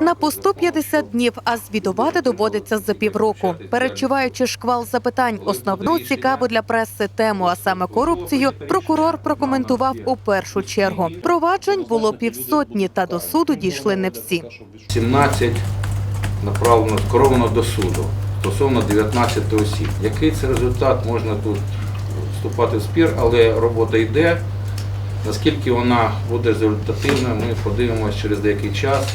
На посту 50 днів, а звітувати доводиться за півроку. Перечуваючи шквал запитань, основну цікаву для преси тему, а саме корупцію, прокурор прокоментував у першу чергу. Проваджень було півсотні, та до суду дійшли не всі. 17 направлено скеровано до суду стосовно 19 осіб. Який це результат, можна тут вступати в спір, але робота йде. Наскільки вона буде результативна, ми подивимося через деякий час.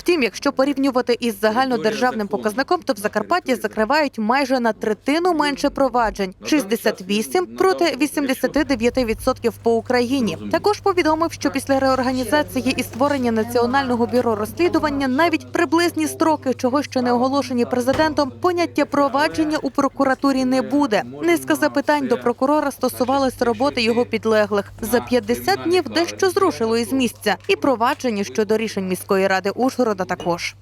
Втім, якщо порівнювати із загальнодержавним показником, то в Закарпатті закривають майже на третину менше проваджень 68 проти 89% по Україні. Також повідомив, що після реорганізації і створення національного бюро розслідування навіть приблизні строки, чого ще не оголошені президентом, поняття провадження у прокуратурі не буде. Низка запитань до прокурора стосувалась роботи його підлеглих. За 50 днів дещо зрушило із місця, і провадження щодо рішень міської ради Ужгорода також.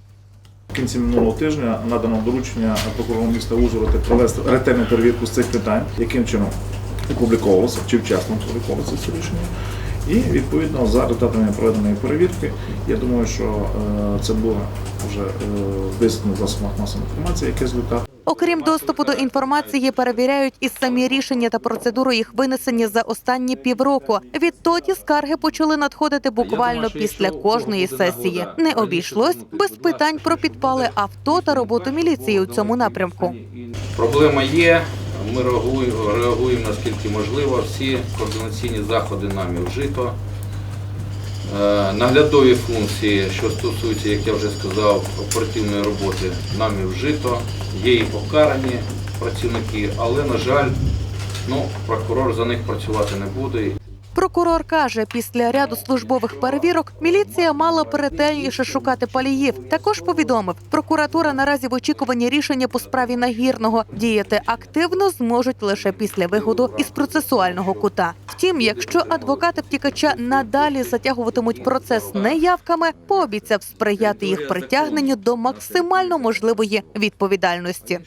В кінці минулого тижня надано доручення прокурору міста Ужгорода провести ретельну перевірку з цих питань, яким чином опубліковувалося чи вчасно опубліковувалося це рішення. І відповідно за результатами проведеної перевірки, я думаю, що е, це буде вже е, висвітлено в засобах масової інформації, який результат. Окрім доступу до інформації, перевіряють і самі рішення та процедуру їх винесення за останні півроку. Відтоді скарги почали надходити буквально після кожної сесії. Не обійшлось без питань про підпали авто та роботу міліції у цьому напрямку. Проблема є. Ми реагуємо, реагуємо наскільки можливо. Всі координаційні заходи нами вжито. Е, Наглядові функції, що стосуються, як я вже сказав, оперативної роботи, нами вжито. Є і покарані працівники, але, на жаль, ну, прокурор за них працювати не буде. Прокурор каже, після ряду службових перевірок міліція мала б ретельніше шукати паліїв. Також повідомив, прокуратура наразі в очікуванні рішення по справі нагірного діяти активно зможуть лише після виходу із процесуального кута. Втім, якщо адвокати втікача надалі затягуватимуть процес неявками, пообіцяв сприяти їх притягненню до максимально можливої відповідальності.